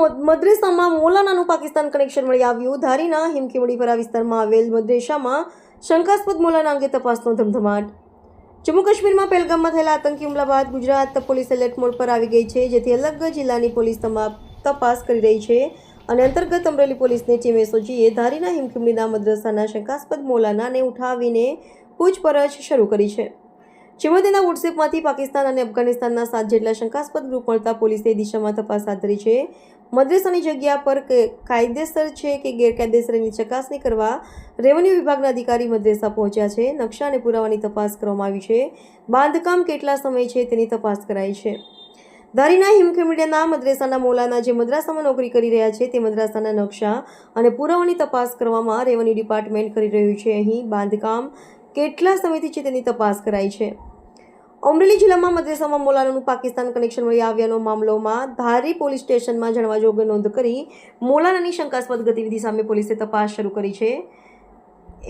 મોદ- મદ્રેસામાં મૌલાનાનું Pakistan connection મળી આવ્યું. ધારીના હિમખેવડીપરા વિસ્તારમાં આવેલ મદ્રેસામાં શંકાસ્પદ મૌલાના અંગે તપાસનો ધમધમાટ. જમ્મુ કાશ્મીરમાં પહેલગામમાં થયેલા આતંકી હુમલા બાદ ગુજરાત પોલીસ એલર્ટ મોડ પર આવી ગઈ છે, જેથી અલગ જિલ્લાની પોલીસ તપાસ કરી રહી છે અને અંતર્ગત અમરેલી પોલીસની ટીમ એસઓજીએ ધારીના હિમખેવડીના મદ્રસાના શંકાસ્પદ મૌલાનાને ઉઠાવીને પૂછપરછ શરૂ કરી છે. જેમાં તેના વોટ્સએપમાંથી પાકિસ્તાન અને અફઘાનિસ્તાનના સાત જેટલા શંકાસ્પદ ગ્રુપ મળતા પોલીસે દિશામાં તપાસ હાથ ધરી છે. મદ્રેસાની જગ્યા પર કાયદેસર છે કે ગેરકાયદેસર એની ચકાસણી કરવા રેવન્યુ વિભાગના અધિકારી મદ્રેસા પહોંચ્યા છે. નકશા અને પુરાવાની તપાસ કરવામાં આવી છે. બાંધકામ કેટલા સમય છે તેની તપાસ કરાઈ છે. ધારીના હિમખેમડીયાના મદ્રેસાના મોલાના જે મદ્રાસામાં નોકરી કરી રહ્યા છે તે મદ્રાસાના નકશા અને પુરાવાની તપાસ કરવામાં રેવન્યુ ડિપાર્ટમેન્ટ કરી રહ્યું છે. અહીં બાંધકામ કેટલા સમયથી છે તેની તપાસ કરાઈ છે. અમરેલી જિલ્લામાં મદ્રેસામાં મોલાનાનું પાકિસ્તાન કનેક્શન મળી આવ્યાનો મામલોમાં ધારી પોલીસ સ્ટેશનમાં જણાવવા નોંધ કરી મોલાનાની શંકાસ્પદ ગતિવિધિ સામે પોલીસે તપાસ શરૂ કરી છે.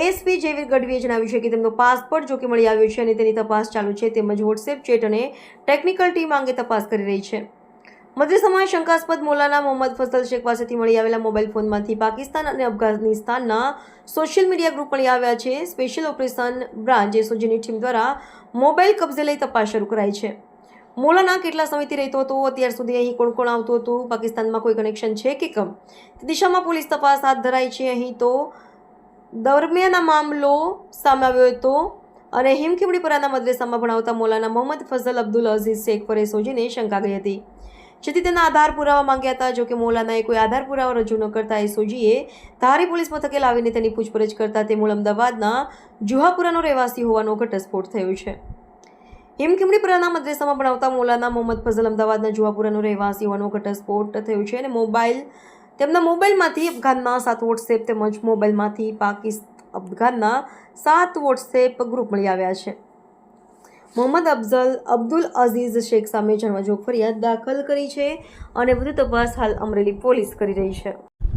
એએસપી જેવીર ગઢવીએ જણાવ્યું છે કે તેમનો પાસપોર્ટ જોકે મળી આવ્યો છે અને તેની તપાસ ચાલુ છે તેમજ વોટ્સએપ ચેટ અને ટેકનિકલ ટીમ આ અંગે તપાસ કરી રહી છે. મદ્રેસામાં શંકાસ્પદ મોલાના મોહમ્મદ ફઝલ શેખ પાસેથી મળી આવેલા મોબાઈલ ફોનમાંથી પાકિસ્તાન અને અફઘાનિસ્તાનના સોશિયલ મીડિયા ગ્રુપ મળી આવ્યા છે. સ્પેશિયલ ઓપરેશન બ્રાન્ચ એસઓજીની ટીમ દ્વારા મોબાઈલ કબજે લઈ તપાસ શરૂ કરાઈ છે. મોલાના કેટલા સમયથી રહેતો હતો, અત્યાર સુધી અહીં કોણ કોણ આવતું હતું, પાકિસ્તાનમાં કોઈ કનેક્શન છે કે કમ? દિશામાં પોલીસ તપાસ હાથ ધરાઈ છે. અહીં તો દરમિયાન મામલો સામે આવ્યો હતો અને હિમખેવડીપરાના મદ્રેસામાં ભણાવતા મોલાના મોહમ્મદ ફઝલ અબ્દુલ અઝીઝ શેખ પર સોજીને શંકા ગઈ હતી. જેથી તેના આધાર પુરાવા માંગ્યા હતા. જોકે મૌલાનાએ કોઈ આધાર પુરાવા રજૂ ન કરતા એસઓજીએ ધારી પોલીસ મથકે લાવીને તેની પૂછપરછ કરતા તે મૂળ અમદાવાદના જુહાપુરાનો રહેવાસી હોવાનો ઘટસ્ફોટ થયો છે. હિમખેમડીપરાના મદ્રેસામાં ભણાવતા મૌલાના મોહમ્મદ ફઝલ અમદાવાદના જુહાપુરાનો રહેવાસી હોવાનો ઘટસ્ફોટ થયો છે અને મોબાઈલ તેમના મોબાઈલમાંથી અફઘાનના સાત વોટ્સએપ તેમજ મોબાઈલમાંથી પાકિસ્તાન અફઘાનના સાત વોટ્સએપ ગ્રુપ મળી આવ્યા છે. મોહમ્મદ અફઝલ અબ્દુલ અઝીઝ શેખ સામે જાણવાજોગ ફરિયાદ દાખલ કરી છે અને વધુ તપાસ હાલ અમરેલી પોલીસ કરી રહી છે.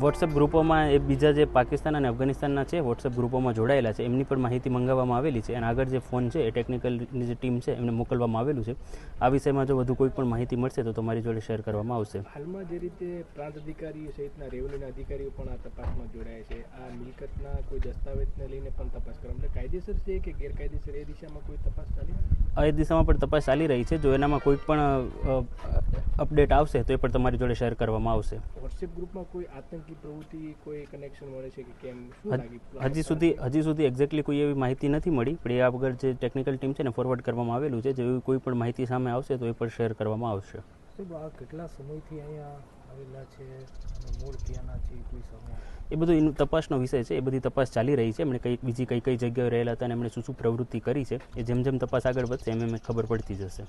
વોટ્સએપ ગ્રુપોમાં એ બીજા જે પાકિસ્તાન અને અફઘાનિસ્તાનના છે વોટ્સએપ ગ્રુપોમાં જોડાયેલા છે. એમની પણ માહિતી મંગાવવામાં આવેલી છે. અને આગળ જે ફોન છે એ ટેકનિકલની જે ટીમ છે એમને મોકલવામાં આવેલું છે. આ વિષયમાં જો વધુ કોઈ પણ માહિતી મળશે તો તમારી જોડે શેર કરવામાં આવશે. હાલમાં જે રીતે પ્રાંત અધિકારીઓ સહિતના રેવન્યુના અધિકારીઓ પણ આ તપાસમાં જોડાયા છે. આ મિલકતના કોઈ દસ્તાવેજને લઈને પણ તપાસ કરવા. એટલે કાયદેસર છે કે ગેરકાયદેસર? એ દિશામાં કોઈ તપાસ ચાલી એ દિશામાં પણ તપાસ ચાલી રહી છે. જો એનામાં કોઈ પણ અપડેટ આવશે તો એ પણ તમારી જોડે શેર કરવામાં આવશે. વોટ્સએપ ગ્રુપમાં કોઈ આતંકી પ્રવૃત્તિ કોઈ કનેક્શન મળે છે કે કેમ? હજ- સુધી હજી સુધી એક્ઝેક્ટલી કોઈ એવી માહિતી નથી મળી પણ એ આગળ જે ટેકનિકલ ટીમ છે ને ફોરવર્ડ કરવામાં આવેલું છે જેવી કોઈ પણ માહિતી સામે આવશે તો એ પણ શેર કરવામાં આવશે. આ કેટલા સમયથી અહીંયા આવેલા છે? મૂળ ક્યાંના છે? કોઈ સમય? એ બધું એનું તપાસનો વિષય છે એ બધી તપાસ ચાલી રહી છે. એમણે કઈ બીજી કઈ કઈ જગ્યાએ રહેલા હતા અને એમણે શું શું પ્રવૃત્તિ કરી છે એ જેમ જેમ તપાસ આગળ વધશે એમ એમ ખબર પડતી જશે.